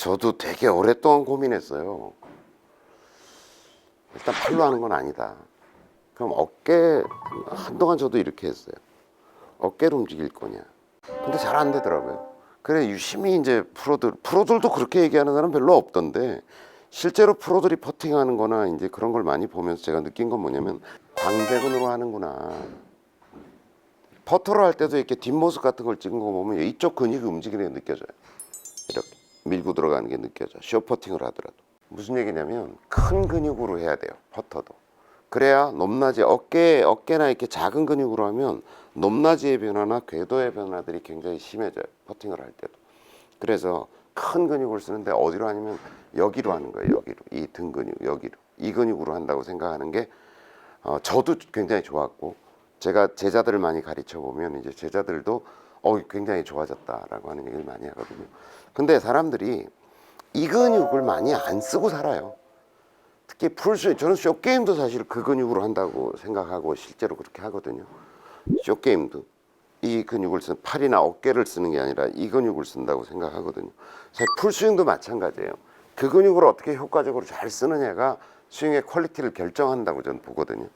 저도 되게 오랫동안 고민했어요. 일단 팔로 하는 건 아니다. 그럼 어깨 한동안 저도 이렇게 했어요. 어깨를 움직일 거냐. 근데 잘 안 되더라고요. 그래 유심히 이제 프로들 프로들도 그렇게 얘기하는 사람 별로 없던데 실제로 프로들이 퍼팅하는 거나 이제 그런 걸 많이 보면서 제가 느낀 건 뭐냐면 광배근으로 하는구나. 퍼터를 할 때도 이렇게 뒷모습 같은 걸 찍은 거 보면 이쪽 근육이 움직이는 게 느껴져요. 밀고 들어가는 게 느껴져. 쇼퍼팅을 하더라도. 무슨 얘기냐면 큰 근육으로 해야 돼요. 퍼터도. 그래야 높낮이 어깨 어깨나 이렇게 작은 근육으로 하면 높낮이의 변화나 궤도의 변화들이 굉장히 심해져요. 퍼팅을 할 때도. 그래서 큰 근육을 쓰는데 어디로 하냐면 여기로 하는 거예요. 여기로 이 등 근육 여기로 이 근육으로 한다고 생각하는 게 어, 저도 굉장히 좋았고 제가 제자들을 많이 가르쳐 보면 이제 제자들도 어 굉장히 좋아졌다라고 하는 얘기를 많이 하거든요. 근데 사람들이 이 근육을 많이 안 쓰고 살아요. 특히 풀스 저는 쇼 게임도 사실 그 근육으로 한다고 생각하고 실제로 그렇게 하거든요. 쇼 게임도 이 근육을 쓰는 팔이나 어깨를 쓰는 게 아니라 이 근육을 쓴다고 생각하거든요. 사실 풀스윙도 마찬가지예요. 그 근육을 어떻게 효과적으로 잘 쓰느냐가 스윙의 퀄리티를 결정한다고 저는 보거든요.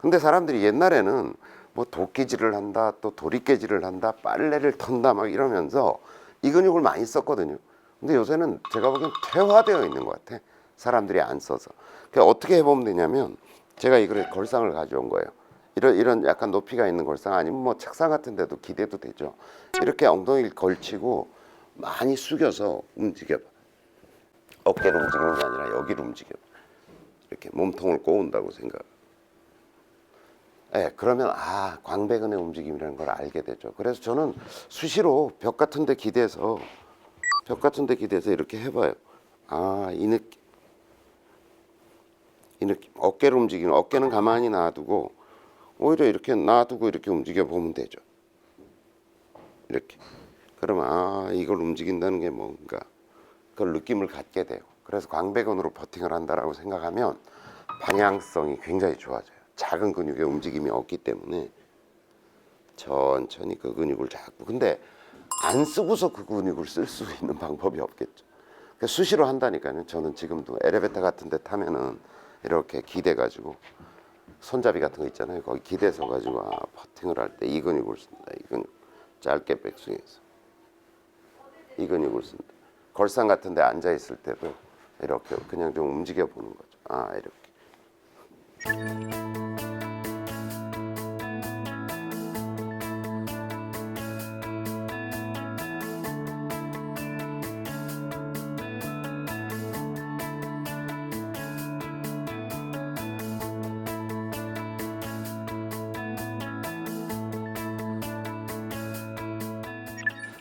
근데 사람들이 옛날에는 뭐 도끼질을 한다, 또 도리깨질을 한다, 빨래를 턴다 막 이러면서 이 근육을 많이 썼거든요. 근데 요새는 제가 보기엔 퇴화되어 있는 것 같아. 사람들이 안 써서. 그 어떻게 해보면 되냐면 제가 이거를 걸상을 가져온 거예요. 이런 이런 약간 높이가 있는 걸상 아니면 뭐 책상 같은 데도 기대도 되죠. 이렇게 엉덩이를 걸치고 많이 숙여서 움직여봐. 어깨를 움직이는 게 아니라 여기를 움직여봐. 이렇게 몸통을 꼬운다고 생각. 예, 그러면 아 광배근의 움직임이라는 걸 알게 되죠. 그래서 저는 수시로 벽 같은 데 기대서 벽 같은 데 기대서 이렇게 해봐요. 아이 느낌 이 느낌 어깨를 움직이는 어깨는 가만히 놔두고 오히려 이렇게 놔두고 이렇게 움직여 보면 되죠. 이렇게 그러면 아 이걸 움직인다는 게 뭔가 그걸 느낌을 갖게 돼요. 그래서 광배근으로 버팅을 한다라고 생각하면 방향성이 굉장히 좋아져요. 작은 근육의 움직임이 없기 때문에 천천히 그 근육을 잡고 근데 안 쓰고서 그 근육을 쓸 수 있는 방법이 없겠죠. 그러니까 수시로 한다니까요. 저는 지금도 엘리베이터 같은 데 타면은 이렇게 기대 가지고 손잡이 같은 거 있잖아요. 거기 기대 서 가지고 아, 퍼팅을 할 때 이 근육을 쓴다. 이 근육 짧게 백스윙해서 이 근육을 쓴다. 걸상 같은 데 앉아 있을 때도 이렇게 그냥 좀 움직여 보는 거죠. 아, 이렇게.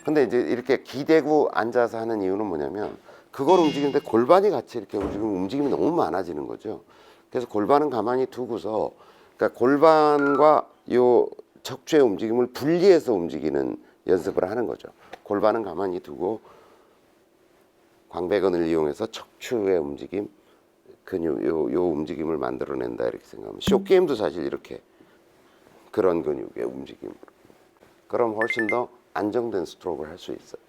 근데 이제 이렇게 기대고 앉아서 하는 이유는 뭐냐면 그걸 움직이는데 골반이 같이 이렇게 움직이면 움직임이 너무 많아지는 거죠. 그래서 골반은 가만히 두고서 그러니까 골반과 요 척추의 움직임을 분리해서 움직이는 연습을 하는 거죠. 골반은 가만히 두고 광배근을 이용해서 척추의 움직임, 근육 요, 요 움직임을 만들어낸다 이렇게 생각하면 쇼 게임도 사실 이렇게 그런 근육의 움직임으로 그럼 훨씬 더 안정된 스트로크를 할 수 있어요.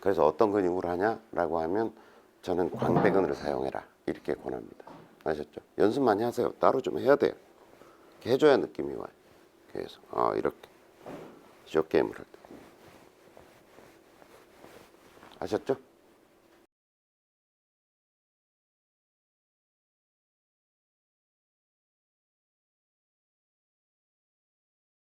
그래서 어떤 근육으로 하냐라고 하면 저는 광배근을 사용해라 이렇게 권합니다. 아셨죠? 연습 많이 하세요. 따로 좀 해야 돼요. 이렇게 해줘야 느낌이 와요. 그래서 아 이렇게 쇼 게임을 할 때. 아셨죠?